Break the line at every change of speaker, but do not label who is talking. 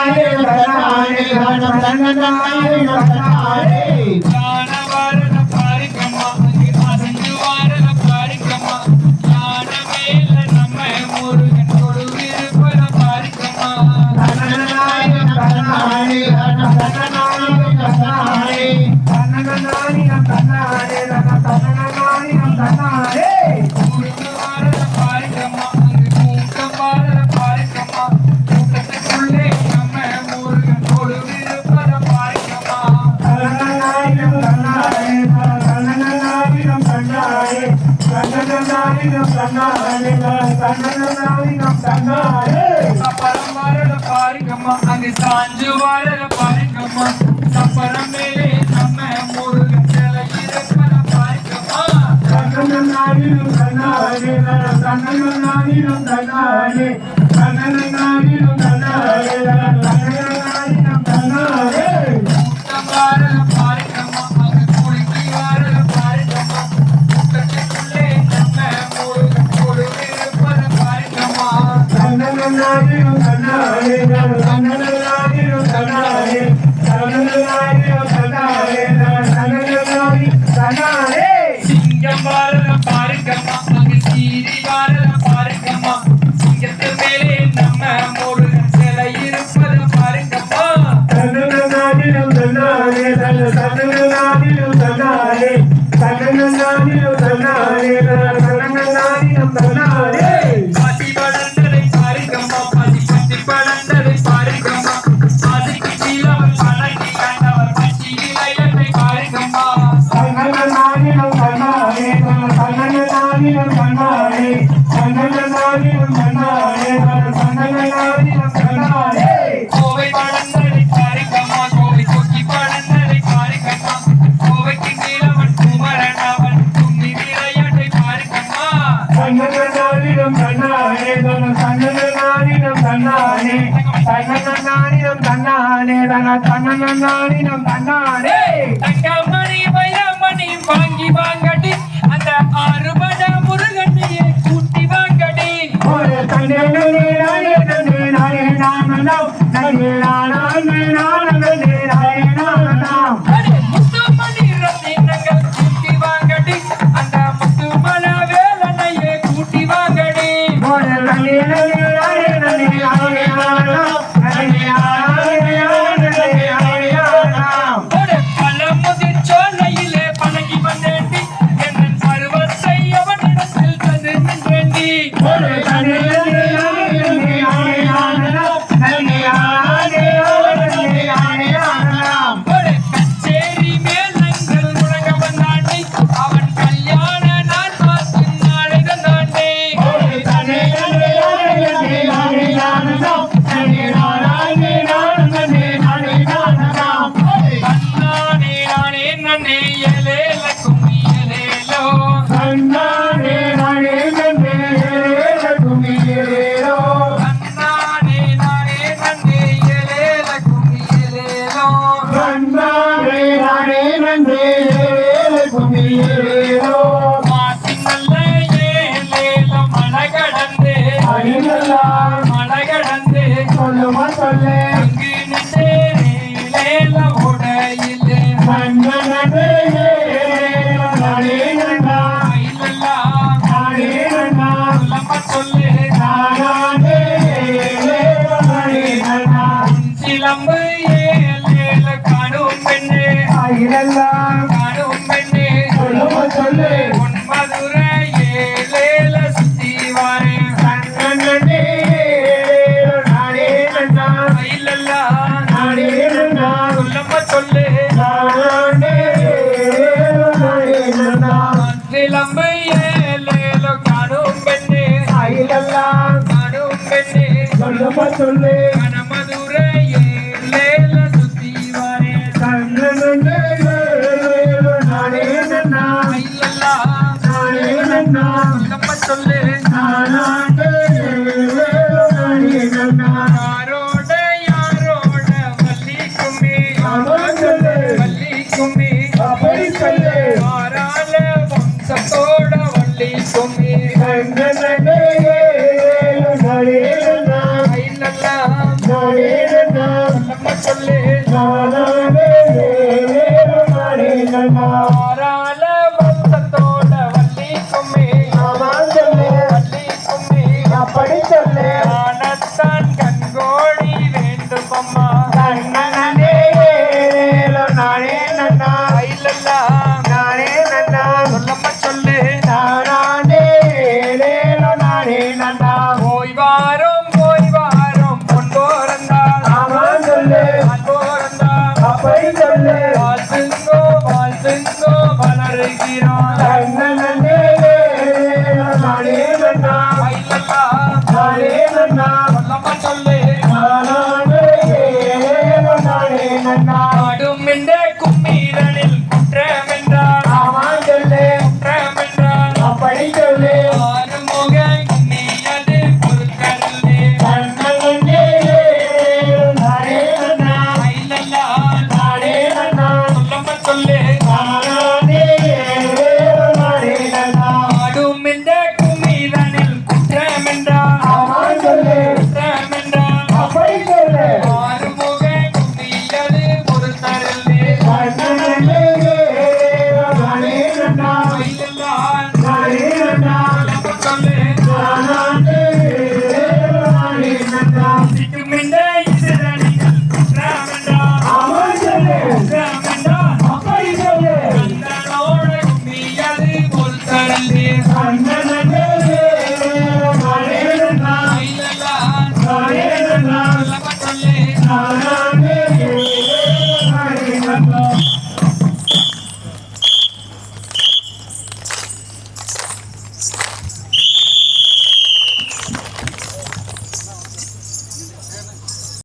I am not going to Hare பாருங்கம்மா அங்கே சாஞ்சு வாரத பாருங்கம்மா சப்பரம் மேலே நம்ம முருகன் சிலை இருப்பத பாருங்கம்மா கூட்டம் சிங்கம் வாரத பாருங்கம்மா அங்கே சீரி வாரத பாருங்கம்மா. சிங்கத்து மேலே நம்ம முருகன் சிலை இருப்பத பாருங்கம்மா பசி தங்கமணி வைரமணி வாங்கி வாங்கடி. அந்த ஆறுபட முருகனையே கூட்டி வாங்கடி. அடே காணும் பெண்ணே.
சொல்லு
பொன்மதுரை ஏலேல சுத்தி வாரேன். மயிலெல்லாம் சொல்லம்ம சொல்லு. சிலம்பு ஏலேல காணும் பெண்ணே. காணும் பெண்ணே.
சொல்லு.
சொல்லு
நானானே நானே
வம்சத்தோட வள்ளி கும்மி
சொல்லு
வள்ளி கும்மி
அப்படி சொல்லு
ஆனத்தான் கண்கோடி வேண்டும்
கண்ணனே நானே நன்னா
ஐலல்லா
நானே நன்னா
சொல்லம்மா சொல்லு
நானே நன்னா. நானே நன்னா Instagram.